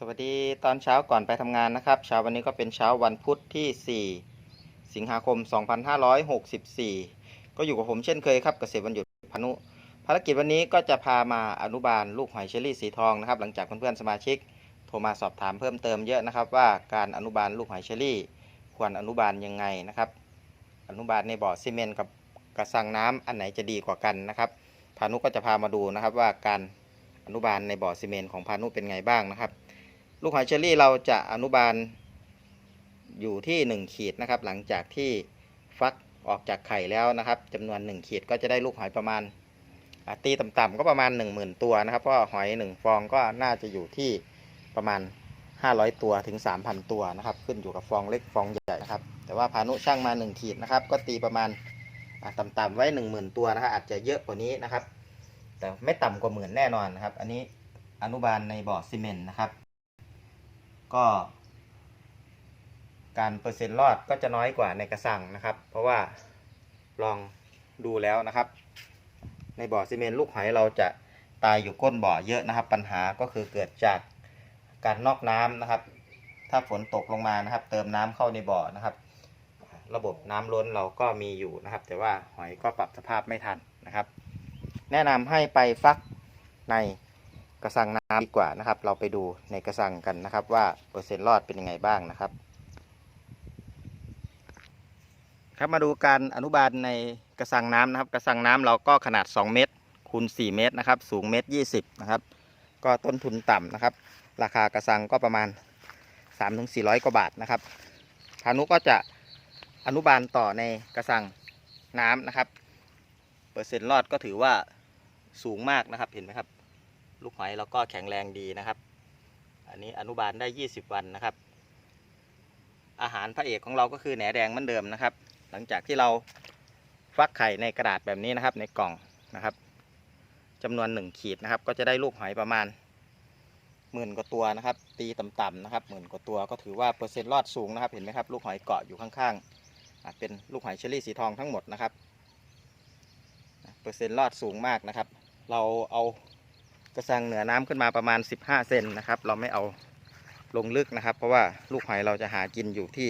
สวัสดีตอนเช้าก่อนไปทำงานนะครับ เช้าวันนี้ก็เป็นเช้าวันพุธที่ 4 สิงหาคม 2564 ก็อยู่กับผมเช่นเคยครับเกษตรวันหยุดพานุ ภารกิจวันนี้ก็จะพามาอนุบาลลูกหอยเชอรี่สีทองนะครับ หลังจากเพื่อนๆสมาชิก โทรมาสอบถามเพิ่มเติมเยอะนะครับ ว่าการอนุบาลลูกหอยเชอรี่ ควรอนุบาลยังไงนะครับ อนุบาลในบ่อซีเมนต์กับกระสังน้ำอันไหนจะดีกว่ากันนะครับพานุก็จะพามาดูนะครับว่าการอนุบาลในบ่อซีเมนต์ของพานุเป็นไงบ้างนะครับ ลูกหอยเชอรี่เราจะอนุบาลอยู่ที่ 1 ขีดนะครับ หลังจากที่ฟักออกจากไข่แล้วนะครับจำนวน 1 ขีดก็จะได้ลูกหอยประมาณตีต่ำๆก็ประมาณ 10,000 ตัวนะครับเพราะหอย 1 ฟองก็น่าจะอยู่ที่ประมาณ 500 ตัวถึง 3,000 ตัวนะครับ ขึ้นอยู่กับฟองเล็กฟองใหญ่นะครับ แต่ว่าพานุช่างมา 1 ขีดนะครับ ก็ตีประมาณอ่าต่ำๆไว้ 10,000 ตัวนะครับ อาจจะเยอะกว่านี้นะครับ แต่ไม่ต่ำกว่าหมื่นแน่นอนนะครับ อันนี้อนุบาลในบ่อซีเมนต์นะครับ ก็ การเปอร์เซ็นต์รอดก็จะน้อยกว่าในกระสังนะครับ เพราะว่าลองดูแล้วนะครับ ในบ่อซีเมนต์ลูกหอยเราจะตายอยู่ก้นบ่อเยอะนะครับ ปัญหาก็คือเกิดจากการนอกน้ำนะครับ ถ้าฝนตกลงมานะครับ เติมน้ำเข้าในบ่อนะครับ ระบบน้ำล้นเราก็มีอยู่นะครับ แต่ว่าหอยก็ปรับสภาพไม่ทันนะครับ แนะนำให้ไปฟักใน กระสังน้ำดีกว่านะครับ เราไปดูในกระสังกันนะครับ ว่าเปอร์เซ็นต์รอดเป็นยังไงบ้างนะครับ ครับมาดูการอนุบาลในกระสังน้ำนะครับ กระสังน้ำเราก็ขนาด 2 เมตรคูณ4เมตรนะครับ สูงเมตร20นะครับ ก็ต้นทุนต่ำนะครับ ราคากระสังก็ประมาณ 3-400 กว่าบาทนะครับพานุก็จะอนุบาลต่อในกระสังน้ำนะครับ เปอร์เซ็นต์รอดก็ถือว่าสูงมากนะครับเห็นไหมครับ ลูกหอยเราก็แข็งแรงดีนะครับ อันนี้อนุบาลได้ 20 วันนะครับ อาหารพระเอกของเราก็คือแหนแดงเหมือนเดิมนะครับ หลังจากที่เราฟักไข่ในกระดาษแบบนี้นะครับ ในกล่องนะครับจำนวน 1 ขีดนะครับ ก็จะได้ลูกหอยประมาณหมื่นกว่าตัวนะครับ ตีต่ำๆนะครับหมื่นกว่าตัวก็ถือว่าเปอร์เซ็นต์รอดสูงนะครับ เห็นไหมครับ ลูกหอยเกาะอยู่ข้างๆเป็นลูกหอยเชอรี่สีทองทั้งหมดนะครับ เปอร์เซ็นต์รอดสูงมากนะครับ เราเอา กระสังเหนือน้ำขึ้นมาประมาณ 15 เซนนะครับ เราไม่เอาลงลึกนะครับ เพราะว่าลูกหอยเราจะหากินอยู่ที่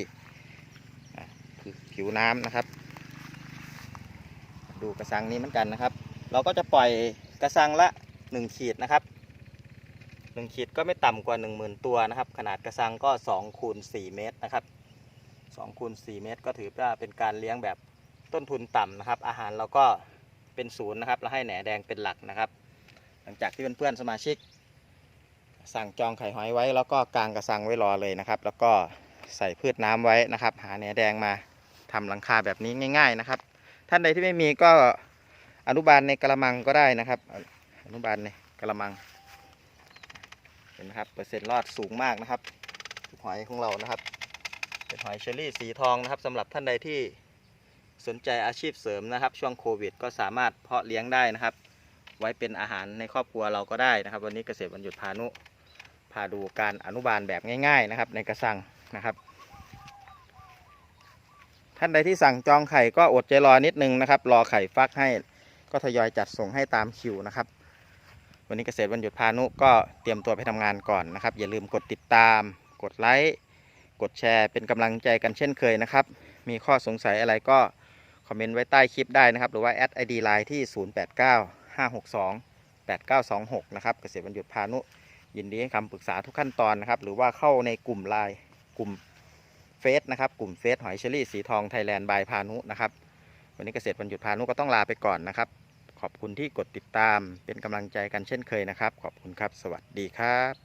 ผิวน้ำนะครับ ดูกระสังนี้เหมือนกันนะครับ เราก็จะปล่อยกระสังละ 1 ขีดนะครับ 1 ขีดก็ไม่ต่ำกว่า 10,000 ตัวนะครับ ขนาดกระสังก็2คูณ4เมตรนะครับ2คูณ4เมตร ก็ถือว่าเป็นการเลี้ยงแบบต้นทุนต่ำนะครับ อาหารเราก็เป็นศูนย์นะครับแล้วให้แหนแดงเป็นหลักนะครับ ลังจากที่เพื่อนๆสมาชิก สั่งจองไข่หอยไว้ แล้วก็กางกระสังไว้รอเลยนะครับ แล้วก็ใส่พืชน้ำไว้นะครับ หาแหนแดงมาทำหลังคาแบบนี้ง่าย ๆนะครับ ท่านใดที่ไม่มีก็อนุบาลในกระมังก็ได้นะครับ อนุบาลในกระมังเห็นไหมครับเปอร์เซ็นต์รอดสูงมากนะครับหอยของเรานะครับ เป็นหอยเชอรี่สีทองนะครับสำหรับท่านใดที่สนใจอาชีพเสริมนะครับ ช่วงโควิด ก็สามารถเพาะเลี้ยงได้นะครับ ไว้เป็นอาหารในครอบครัวเราก็ได้นะครับ วันนี้เกษตรวันหยุดพานุพาดูการอนุบาลแบบง่าย ๆนะครับ ในกระสังนะครับ ท่านใดที่สั่งจองไข่ก็อดใจรอนิดนึงนะครับ รอไข่ฟักให้ก็ทยอยจัดส่งให้ตามคิวนะครับ วันนี้เกษตรวันหยุดพานุก็เตรียมตัวไปทำงานก่อนนะครับ อย่าลืมกดติดตาม กดไลค์กดแชร์เป็นกำลังใจกันเช่นเคยนะครับ มีข้อสงสัยอะไรก็คอมเมนต์ไว้ใต้คลิปได้นะครับ หรือว่าแอดไอดีไลน์ที่ 562 8926 นะครับ เกษตรบรรยุทธพานุ ยินดีให้คำปรึกษาทุกขั้นตอนนะครับ หรือว่าเข้าในกลุ่มไลน์กลุ่มเฟซนะครับ กลุ่มเฟซหอยเชอรี่สีทองไทยแลนด์บายพานุนะครับ วันนี้เกษตรบรรยุทธพานุก็ต้องลาไปก่อนนะครับ ขอบคุณที่กดติดตามเป็นกำลังใจกันเช่นเคยนะครับ ขอบคุณครับ สวัสดีครับ